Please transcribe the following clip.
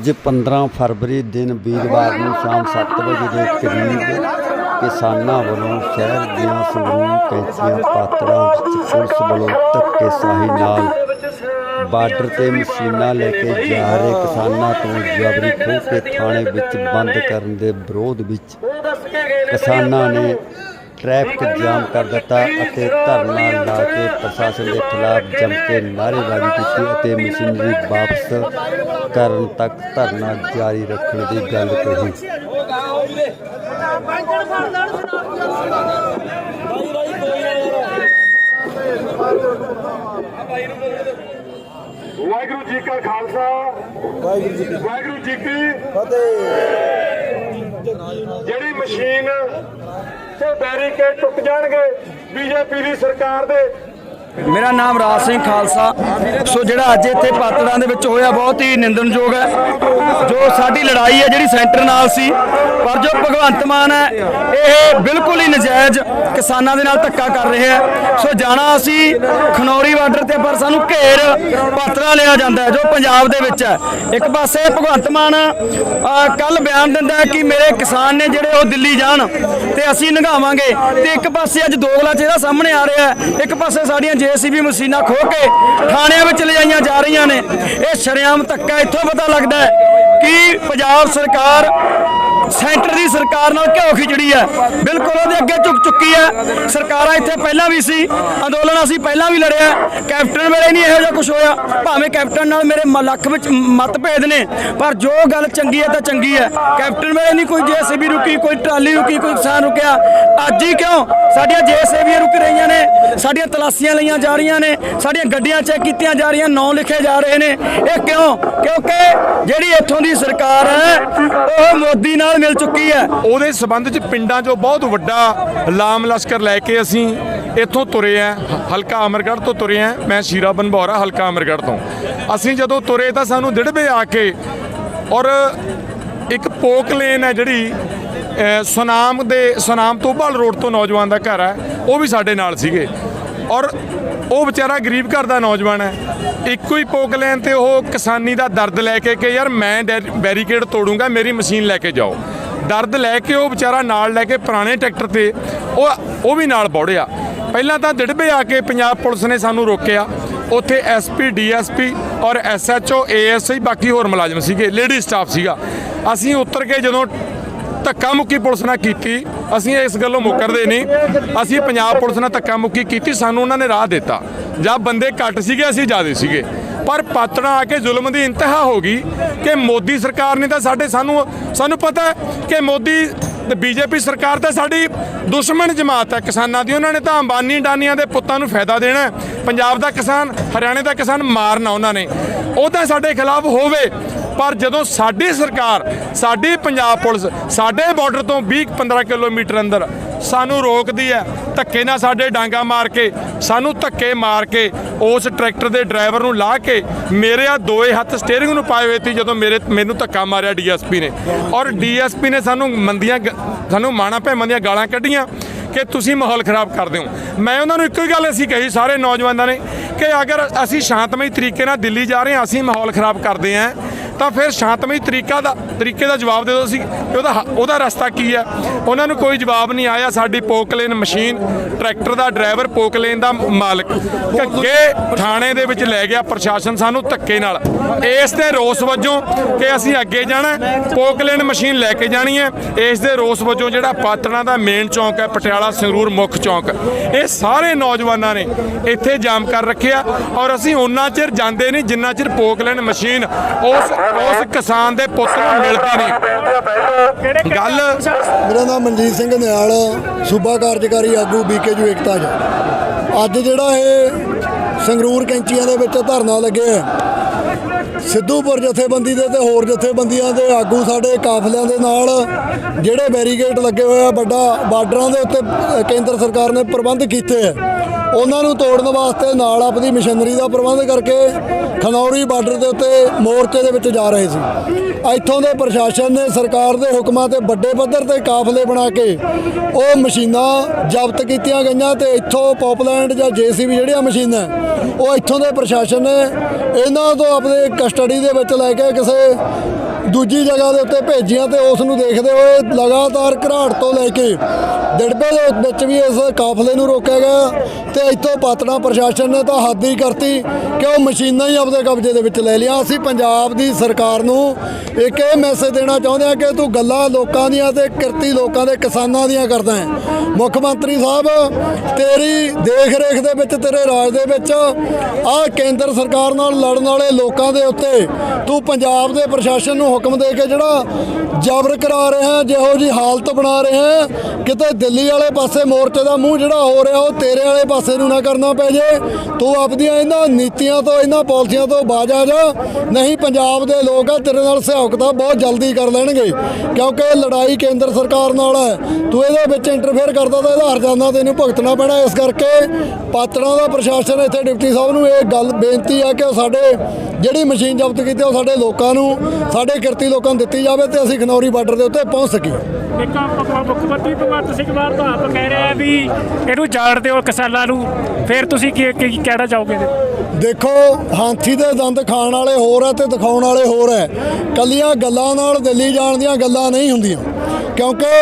ਅੱਜ 15 ਫਰਵਰੀ ਦਿਨ ਵੀਰਵਾਰ ਨੂੰ ਸ਼ਾਮ 7 ਵਜੇ ਦੇ ਕਰੀਬ ਕਿਸਾਨਾਂ ਵੱਲੋਂ ਸ਼ਹਿਰ ਦੀਆਂ ਸੰਗਰੂਰ ਕੈਂਚੀਆਂ ਪਾਤੜਾਂ ਵਿੱਚ ਪੁਲਿਸ ਵੱਲੋਂ ਧੱਕੇਸ਼ਾਹੀ ਨਾਲ ਬਾਰਡਰ ਤੇ ਮਸ਼ੀਨਾਂ ਲੈ ਕੇ ਜਾ ਰਹੇ ਕਿਸਾਨਾਂ ਤੋਂ ਜਬਰੀ ਖੋਹ ਕੇ ਥਾਣੇ ਵਿੱਚ ਬੰਦ ਕਰਨ ਦੇ ਵਿਰੋਧ ਵਿੱਚ ਕਿਸਾਨਾਂ ਨੇ ਟ੍ਰੈਫਿਕ ਜਾਮ ਕਰ ਦਿੱਤਾ ਅਤੇ ਧਰਨਾ ਲਾ ਕੇ ਪ੍ਰਸ਼ਾਸਨ ਦੇ ਖਿਲਾਫ ਜੰਮ ਕੇ ਨਾਅਰੇਬਾਜ਼ੀ ਕੀਤੀ ਅਤੇ ਮਸ਼ੀਨਰੀ ਵਾਪਸ ਕਰਨ ਤੱਕ ਧਰਨਾ ਜਾਰੀ ਰੱਖਣ ਦੀ ਗੱਲ ਕਹੀ। ਵਾਹਿਗੁਰੂ ਜੀ ਕਾ ਖਾਲਸਾ ਵਾਹਿਗੁਰੂ ਜੀ ਕੀ ਵਾਹਿਗੁਰੂ ਜੀ ਕੀ ਫਤਿਹ। ਜਿਹੜੀ ਮਸ਼ੀਨ ਤੇ ਬੈਰੀਕੇਡ ਟੁੱਟ ਜਾਣਗੇ ਬੀਜੇਪੀ ਦੀ ਸਰਕਾਰ ਦੇ ਮੇਰਾ ਨਾਮ ਰਾਜ ਸਿੰਘ ਖਾਲਸਾ। ਸੋ ਜਿਹੜਾ ਅੱਜ ਇੱਥੇ ਪਾਤੜਾਂ ਦੇ ਵਿੱਚ ਹੋਇਆ ਬਹੁਤ ਹੀ ਨਿੰਦਣਯੋਗ ਹੈ। ਜੋ ਸਾਡੀ ਲੜਾਈ ਹੈ ਜਿਹੜੀ ਸੈਂਟਰ ਨਾਲ ਸੀ, ਪਰ ਜੋ ਭਗਵੰਤ ਮਾਨ ਹੈ, ਇਹ ਬਿਲਕੁਲ ਹੀ ਨਜਾਇਜ਼ ਕਿਸਾਨਾਂ ਦੇ ਨਾਲ ਧੱਕਾ ਕਰ ਰਿਹਾ ਹੈ। ਸੋ ਜਾਣਾ ਅਸੀਂ ਖਨੌਰੀ ਬਾਰਡਰ ਤੇ, ਪਰ ਸਾਨੂੰ ਘੇਰ ਪਾਤੜਾਂ ਲਿਆ ਜਾਂਦਾ ਹੈ, ਜੋ ਪੰਜਾਬ ਦੇ ਵਿੱਚ ਹੈ। ਇੱਕ ਪਾਸੇ ਭਗਵੰਤ ਮਾਨ ਕੱਲ ਬਿਆਨ ਦਿੰਦਾ ਹੈ ਕਿ ਮੇਰੇ ਕਿਸਾਨ ਨੇ ਜਿਹੜੇ ਉਹ ਦਿੱਲੀ ਜਾਣ ਤੇ ਅਸੀਂ ਨਗਾਵਾਂਗੇ ਤੇ ਇੱਕ ਪਾਸੇ ਅੱਜ ਦੋਗਲਾ ਚਿਹਰਾ ਸਾਹਮਣੇ ਆ ਰਿਹਾ ਹੈ। ਇੱਕ ਪਾਸੇ ਸਾਡੀਆਂ ਜੀਸੀਬੀ ਮਸ਼ੀਨਾਂ ਖੋ ਕੇ ਥਾਣਿਆਂ ਵਿੱਚ ਲਿਜਾਈਆਂ ਜਾ ਰਹੀਆਂ ਨੇ, ਇਹ ਸ਼ਰੇਆਮ ਧੱਕਾ ਇੱਥੋਂ ਪਤਾ ਲੱਗਦਾ ਹੈ ਕਿ ਪੰਜਾਬ ਸਰਕਾਰ ਸੈਂਟਰ ਦੀ ਸਰਕਾਰ ਨਾਲ ਘਿਓ ਖਿਚੜੀ ਹੈ। ਬਿਲਕੁਲ ਉਹਦੇ ਅੱਗੇ ਝੁਕ ਚੁੱਕੀ ਹੈ। ਸਰਕਾਰਾਂ ਇੱਥੇ ਪਹਿਲਾਂ ਵੀ ਸੀ। ਅੰਦੋਲਨ ਅਸੀਂ ਪਹਿਲਾਂ ਵੀ ਲੜਿਆ। ਕੈਪਟਨ ਵੇਲੇ ਨਹੀਂ ਇਹੋ ਜਿਹਾ ਕੁਝ ਹੋਇਆ। ਭਾਵੇਂ ਕੈਪਟਨ ਨਾਲ ਮੇਰੇ ਮ- ਲੱਖ ਵਿੱਚ ਮਤਭੇਦ ਨੇ, ਪਰ ਜੋ ਗੱਲ ਚੰਗੀ ਹੈ ਤਾਂ ਚੰਗੀ ਹੈ। ਕੈਪਟਨ ਵੇਲੇ ਨਹੀਂ ਕੋਈ ਜੇਸੀਬੀ ਰੁਕੀ, ਕੋਈ ਟਰਾਲੀ ਰੁਕੀ, ਕੋਈ ਕਿਸਾਨ ਰੁਕਿਆ। ਅੱਜ ਹੀ ਕਿਉਂ? ਸਾਡੀਆਂ ਜੇਸੀਬੀ ਰੁਕ ਰਹੀਆਂ ਨੇ। ਸਾਡੀਆਂ ਤਲਾਸੀਆਂ ਲਈਆਂ ਜਾ ਰਹੀਆਂ ਨੇ। ਸਾਡੀਆਂ ਗੱਡੀਆਂ ਚੈੱਕ ਕੀਤੀਆਂ ਜਾ ਰਹੀਆਂ, ਨਾਂ ਲਿਖੇ ਜਾ ਰਹੇ ਨੇ। ਇਹ ਕਿਉਂ? ਕਿਉਂਕਿ ਜਿਹੜੀ ਇੱਥੋਂ ਦੀ ਸਰਕਾਰ ਹੈ, ਉਹ ਮੋਦੀ ਨਾਲ ਮਿਲ ਚੁੱਕੀ ਹੈ। ਉਹਦੇ ਸਬੰਧ ਚ ਪਿੰਡਾਂ 'ਚੋਂ ਬਹੁਤ ਵੱਡਾ ਲਾਮ ਲਸ਼ਕਰ ਲੈ ਕੇ ਅਸੀਂ ਇੱਥੋਂ ਤੁਰੇ ਆ ਹਲਕਾ ਅਮਰਗੜ੍ਹ ਤੋਂ ਤੁਰੇ ਆ ਮੈਂ ਸ਼ੀਰਾ ਬਨਬੋਰਾ ਹਲਕਾ ਅਮਰਗੜ੍ਹ ਤੋਂ। ਅਸੀਂ ਜਦੋਂ ਤੁਰੇ ਤਾਂ ਸਾਨੂੰ ਦਿੜਬੇ ਆ ਕੇ ਔਰ ਇੱਕ ਪੋਕ ਲੇਨ ਹੈ ਜਿਹੜੀ ਸੁਨਾਮ ਦੇ, ਸੁਨਾਮ ਤੋਂ ਬਲ ਰੋਡ ਤੋਂ ਨੌਜਵਾਨ ਦਾ ਘਰ ਹੈ। ਉਹ ਵੀ ਸਾਡੇ ਨਾਲ ਸੀਗੇ। ਔਰ ਉਹ ਵਿਚਾਰਾ ਗਰੀਬ ਘਰ ਦਾ ਨੌਜਵਾਨ ਹੈ। ਇੱਕੋ ਹੀ ਪੋਕ ਲੈਣ ਤੇ ਉਹ ਕਿਸਾਨੀ ਦਾ ਦਰਦ ਲੈ ਕੇ ਕਿ ਯਾਰ ਮੈਂ ਡੈ- ਬੈਰੀਕੇਡ ਤੋੜੂੰਗਾ, ਮੇਰੀ ਮਸ਼ੀਨ ਲੈ ਕੇ ਜਾਓ। ਦਰਦ ਲੈ ਕੇ ਉਹ ਵਿਚਾਰਾ ਨਾਲ ਲੈ ਕੇ ਪੁਰਾਣੇ ਟਰੈਕਟਰ ਤੇ ਉਹ ਉਹ ਵੀ ਨਾਲ ਬੌੜਿਆ। ਪਹਿਲਾਂ ਤਾਂ ਡਿੜਬੇ ਆ ਕੇ ਪੰਜਾਬ ਪੁਲਿਸ ਨੇ ਸਾਨੂੰ ਰੋਕਿਆ। ਉੱਥੇ ਐਸਪੀ ਡੀਐਸਪੀ ਔਰ ਐਸਐਚਓ ਏਐਸਆਈ ਬਾਕੀ ਹੋਰ ਮੁਲਾਜ਼ਮ ਸੀਗੇ ਲੇਡੀ ਸਟਾਫ ਸੀਗਾ। ਅਸੀਂ ਉੱਤਰ ਕੇ ਜਦੋਂ ਧੱਕਾ ਮੁੱਕੀ ਪੁਲਿਸ ਨਾਲ ਕੀਤੀ, ਅਸੀਂ ਇਸ ਗੱਲੋਂ ਮੁੱਕਰਦੇ ਨਹੀਂ। ਅਸੀਂ ਪੰਜਾਬ ਪੁਲਿਸ ਨਾਲ ਧੱਕਾ ਮੁੱਕੀ ਕੀਤੀ, ਸਾਨੂੰ ਉਹਨਾਂ ਨੇ ਰਾਹ ਦਿੱਤਾ। ਜਾਂ ਬੰਦੇ ਘੱਟ ਸੀਗੇ, ਅਸੀਂ ਜ਼ਿਆਦੇ ਸੀਗੇ। ਪਰ ਪਾਤੜਾਂ ਆ ਕੇ ਜ਼ੁਲਮ ਦੀ ਇੰਤਹਾ ਹੋ ਗਈ ਕਿ ਮੋਦੀ ਸਰਕਾਰ ਨੇ ਤਾਂ ਸਾਡੇ ਸਾਨੂੰ ਸਾਨੂੰ ਪਤਾ ਕਿ ਮੋਦੀ ਤੇ ਬੀਜੇਪੀ ਸਰਕਾਰ ਤਾਂ ਸਾਡੀ ਦੁਸ਼ਮਣ ਜਮਾਤ ਹੈ। ਕਿਸਾਨਾਂ ਦੀ ਉਹਨਾਂ ਨੇ ਤਾਂ ਅੰਬਾਨੀ ਡਾਨੀਆਂ ਦੇ ਪੁੱਤਾਂ ਨੂੰ ਫਾਇਦਾ ਦੇਣਾ ਪੰਜਾਬ ਦਾ ਕਿਸਾਨ, ਹਰਿਆਣੇ ਦਾ ਕਿਸਾਨ ਮਾਰਨਾ ਉਹਨਾਂ ਨੇ। ਉਹ ਤਾਂ ਸਾਡੇ ਖਿਲਾਫ ਹੋਵੇ। ਪਰ ਜਦੋਂ ਸਾਡੀ ਸਰਕਾਰ, ਸਾਡੀ ਪੰਜਾਬ ਪੁਲਿਸ ਸਾਡੇ ਬਾਰਡਰ ਤੋਂ 20-15 ਕਿਲੋਮੀਟਰ ਅੰਦਰ ਸਾਨੂੰ ਰੋਕਦੀ ਹੈ, ਧੱਕੇ ਨਾਲ ਸਾਡੇ ਡਾਂਗਾ ਮਾਰ ਕੇ, ਸਾਨੂੰ ਧੱਕੇ ਮਾਰ ਕੇ, ਉਸ ਟਰੈਕਟਰ ਦੇ ਡਰਾਈਵਰ ਨੂੰ ਲਾ ਕੇ ਮੇਰੇ ਆ ਦੋਏ ਹੱਥ ਸਟੀਅਰਿੰਗ ਨੂੰ ਪਾਏ ਹੋਏ ਸੀ ਜਦੋਂ ਮੇਰੇ, ਮੈਨੂੰ ਧੱਕਾ ਮਾਰਿਆ ਡੀਐਸਪੀ ਨੇ। ਔਰ ਡੀਐਸਪੀ ਨੇ ਸਾਨੂੰ ਮੰਦੀਆਂ ਗ- ਸਾਨੂੰ ਮਾਣਾ ਭੈਮਾਂ ਦੀਆਂ ਗਾਲਾਂ ਕੱਢੀਆਂ ਕਿ ਤੁਸੀਂ ਮਾਹੌਲ ਖਰਾਬ ਕਰਦੇ ਹੋ ਮੈਂ ਉਹਨਾਂ ਨੂੰ ਇੱਕੋ ਹੀ ਗੱਲ ਅਸੀਂ ਕਹੀ ਸਾਰੇ ਨੌਜਵਾਨਾਂ ਨੇ ਕਿ ਅਗਰ ਅਸੀਂ ਸ਼ਾਂਤਮਈ ਤਰੀਕੇ ਨਾਲ ਦਿੱਲੀ ਜਾ ਰਹੇ ਹਾਂ, ਅਸੀਂ ਮਾਹੌਲ ਖਰਾਬ ਕਰਦੇ ਹਾਂ ਤਾਂ ਫਿਰ ਸ਼ਾਂਤਮਈ ਤਰੀਕਾ ਦਾ, ਤਰੀਕੇ ਦਾ ਜਵਾਬ ਦੇ ਦਿਓ ਸੀ ਕਿ ਉਹਦਾ ਹ- ਉਹਦਾ ਰਸਤਾ ਕੀ ਹੈ? ਉਹਨਾਂ ਨੂੰ ਕੋਈ ਜਵਾਬ ਨਹੀਂ ਆਇਆ। ਸਾਡੀ ਪੋਕਲੇਨ ਮਸ਼ੀਨ, ਟਰੈਕਟਰ ਦਾ ਡਰਾਈਵਰ ਪੋਕਲੇਨ ਦਾ ਮਾਲਕ। ਘੱਗੇ ਥਾਣੇ ਦੇ ਵਿੱਚ ਲੈ ਗਿਆ ਪ੍ਰਸ਼ਾਸਨ ਸਾਨੂੰ ਧੱਕੇ ਨਾਲ। ਇਸ ਦੇ ਰੋਸ ਵਜੋਂ ਕਿ ਅਸੀਂ ਅੱਗੇ ਜਾਣਾ ਪੋਕਲੇਨ ਮਸ਼ੀਨ ਲੈ ਕੇ ਜਾਣੀ ਹੈ। ਇਸ ਦੇ ਰੋਸ ਵਜੋਂ ਜਿਹੜਾ ਪਾਤੜਾਂ ਦਾ ਮੇਨ ਚੌਂਕ ਹੈ, ਪਟਿਆਲਾ ਸੰਗਰੂਰ ਮੁੱਖ ਚੌਂਕ। ਇਹ ਸਾਰੇ ਨੌਜਵਾਨਾਂ ਨੇ ਇੱਥੇ ਜਾਮ ਕਰ ਰੱਖਿਆ ਔਰ ਅਸੀਂ ਉਹਨਾਂ ਚਿਰ ਜਾਂਦੇ ਨਹੀਂ ਜਿੰਨਾ ਚਿਰ ਪੋਕਲੇਨ ਮਸ਼ੀਨ ਉਸ ਉਸ ਕਿਸਾਨ ਦੇ ਪੁੱਤ ਨੂੰ ਮਿਲਦੀ ਨਹੀਂ। ਗੱਲ ਮੇਰਾ ਨਾਮ ਮਨਜੀਤ ਸਿੰਘ ਨਿਆਲ ਸੂਬਾ ਕਾਰਜਕਾਰੀ ਆਗੂ ਬੀਕੇਯੂ ਏਕਤਾ ਜੀ ਅੱਜ ਜਿਹੜਾ ਇਹ ਸੰਗਰੂਰ ਕੈਂਚੀਆਂ ਦੇ ਵਿੱਚ ਧਰਨਾ ਲੱਗਿਆ ਹੈ, ਸਿੱਧੂਪੁਰ ਜਥੇਬੰਦੀ ਦੇ ਤੇ ਹੋਰ ਜਥੇਬੰਦੀਆਂ ਦੇ ਆਗੂ ਸਾਡੇ ਕਾਫਲਿਆਂ ਦੇ ਨਾਲ ਜਿਹੜੇ ਬੈਰੀਗੇਡ ਲੱਗੇ ਹੋਏ ਆ ਵੱਡਾ ਬਾਰਡਰਾਂ ਦੇ ਉੱਤੇ ਕੇਂਦਰ ਸਰਕਾਰ ਨੇ ਪ੍ਰਬੰਧ ਕੀਤੇ ਆ। ਉਹਨਾਂ ਨੂੰ ਤੋੜਨ ਵਾਸਤੇ ਨਾਲ ਆਪਣੀ ਮਸ਼ੀਨਰੀ ਦਾ ਪ੍ਰਬੰਧ ਕਰਕੇ ਖਨੌਰੀ ਬਾਰਡਰ ਦੇ ਉੱਤੇ ਮੋਰਚੇ ਦੇ ਵਿੱਚ ਜਾ ਰਹੇ ਸੀ। ਇੱਥੋਂ ਦੇ ਪ੍ਰਸ਼ਾਸਨ ਨੇ ਸਰਕਾਰ ਦੇ ਹੁਕਮਾਂ ਤੇ ਵੱਡੇ ਪੱਧਰ ਤੇ ਕਾਫਲੇ ਬਣਾ ਕੇ ਉਹ ਮਸ਼ੀਨਾਂ ਜ਼ਬਤ ਕੀਤੀਆਂ ਗਈਆਂ ਤੇ ਇੱਥੋਂ ਪੌਪਲੈਂਡ ਜਾਂ ਜੀਸੀਬੀ ਜਿਹੜੀਆਂ ਮਸ਼ੀਨਾਂ ਉਹ ਇੱਥੋਂ ਦੇ ਪ੍ਰਸ਼ਾਸਨ ਨੇ ਇਹਨਾਂ ਤੋਂ ਆਪਣੇ ਕਸਟਡੀ ਦੇ ਵਿੱਚ ਲੈ ਕੇ ਕਿਸੇ ਦੂਜੀ ਜਗ੍ਹਾ ਦੇ ਉੱਤੇ ਭੇਜੀਆਂ ਤੇ ਉਸ ਨੂੰ ਦੇਖਦੇ ਹੋਏ ਲਗਾਤਾਰ ਘਰਾਟ ਤੋਂ ਲੈ ਕੇ ਦਿੜਬੇ ਦੇ ਵਿੱਚ ਵੀ ਇਸ ਕਾਫਲੇ ਨੂੰ ਰੋਕਿਆ ਗਿਆ ਤੇ ਇੱਥੋਂ ਪਾਤੜਾ ਪ੍ਰਸ਼ਾਸਨ ਨੇ ਤਾਂ ਹੱਦ ਹੀ ਕਰਤੀ ਕਿ ਉਹ ਮਸ਼ੀਨਾਂ ਹੀ ਆਪਦੇ ਕਬਜ਼ੇ ਦੇ ਵਿੱਚ ਲੈ ਲਿਆ ਅਸੀਂ ਪੰਜਾਬ ਦੀ ਸਰਕਾਰ ਨੂੰ ਇੱਕ ਇਹ ਮੈਸੇਜ ਦੇਣਾ ਚਾਹੁੰਦੇ ਹਾਂ ਕਿ ਤੂੰ ਗੱਲਾਂ ਲੋਕਾਂ ਦੀਆਂ ਤੇ ਕਿਰਤੀ ਲੋਕਾਂ ਦੇ ਕਿਸਾਨਾਂ ਦੀਆਂ ਕਰਦਾ ਹੈ। ਮੁੱਖ ਮੰਤਰੀ ਸਾਹਿਬ, ਤੇਰੀ ਦੇਖ ਰੇਖ ਦੇ ਵਿੱਚ, ਤੇਰੇ ਰਾਜ ਦੇ ਵਿੱਚ ਆਹ ਕੇਂਦਰ ਸਰਕਾਰ ਨਾਲ ਲੜਨ ਵਾਲੇ ਲੋਕਾਂ ਦੇ ਉੱਤੇ ਤੂੰ ਪੰਜਾਬ ਦੇ ਪ੍ਰਸ਼ਾਸਨ ਨੂੰ ਹੁਕਮ ਦੇ ਕੇ ਜਿਹੜਾ ਜ਼ਬਰ ਕਰਾ ਰਿਹਾ, ਜਿਹੋ ਜੀ ਹਾਲਤ ਬਣਾ ਰਿਹਾ, ਕਿਤੇ ਦਿੱਲੀ ਵਾਲੇ ਪਾਸੇ ਮੋਰਚੇ ਦਾ ਮੂੰਹ ਜਿਹੜਾ ਹੋ ਰਿਹਾ, ਉਹ ਤੇਰੇ ਵਾਲੇ ਪਾਸੇ ਨੂੰ ਨਾ ਕਰਨਾ ਪੈ ਜੇ। ਤੂੰ ਆਪਦੀਆਂ ਇਹਨਾਂ ਨੀਤੀਆਂ ਤੋਂ, ਇਹਨਾਂ ਪਾਲਿਸੀਆਂ ਤੋਂ ਬਾਜ ਆ ਜਾ। ਨਹੀਂ, ਪੰਜਾਬ ਦੇ ਲੋਕ ਆ, ਤੇਰੇ ਨਾਲ ਸਹਿਯੋਗਤਾ ਬਹੁਤ ਜਲਦੀ ਕਰ ਲੈਣਗੇ। ਕਿਉਂਕਿ ਲੜਾਈ ਕੇਂਦਰ ਸਰਕਾਰ ਨਾਲ ਹੈ ਤੂੰ ਇਹਦੇ ਵਿੱਚ ਇੰਟਰਫੇਅਰ ਕਰਦਾ ਤਾਂ ਇਹਦਾ ਹਰਜਾਨਾ ਤੈਨੂੰ ਭੁਗਤਣਾ ਪੈਣਾ। ਇਸ ਕਰਕੇ ਪਾਤੜਾਂ ਦਾ ਪ੍ਰਸ਼ਾਸਨ ਇੱਥੇ ਡਿਪਟੀ ਸਾਹਿਬ ਨੂੰ ਇਹ ਗੱਲ ਬੇਨਤੀ ਹੈ ਕਿ ਉਹ ਸਾਡੇ ਜਿਹੜੀ ਮਸ਼ੀਨ ਜ਼ਬਤ ਕੀਤੀ ਉਹ ਸਾਡੇ ਲੋਕਾਂ ਨੂੰ, ਸਾਡੇ ਕਿਰਤੀ ਲੋਕਾਂ ਨੂੰ ਦਿੱਤੀ ਜਾਵੇ ਤੇ ਅਸੀਂ ਖਨੌਰੀ ਬਾਰਡਰ ਦੇ ਉੱਤੇ ਪਹੁੰਚ ਸਕੀਏ। ਇੱਕ ਮੁੱਖ ਮੰਤਰੀ ਭਗਵੰਤ ਸਿੰਘ ਵਾਰ ਤਾਂ ਆਪ ਕਹਿ ਰਿਹਾ ਵੀ ਇਹਨੂੰ ਜਾੜ ਦਿਓ ਕਿਸਾਨਾਂ ਨੂੰ। ਫਿਰ ਤੁਸੀਂ ਕੀ ਕੀ ਕਹਿਣਾ ਚਾਹੋਗੇ ਦੇਖੋ, ਹਾਥੀ ਦੇ ਦੰਦ ਖਾਣ ਵਾਲੇ ਹੋਰ ਹੈ ਤੇ ਦਿਖਾਉਣ ਵਾਲੇ ਹੋਰ ਹੈ। ਕੱਲੀਆਂ ਗੱਲਾਂ ਨਾਲ ਦਿੱਲੀ ਜਾਣ ਦੀਆਂ ਗੱਲਾਂ ਨਹੀਂ ਹੁੰਦੀਆਂ। ਕਿਉਂਕਿ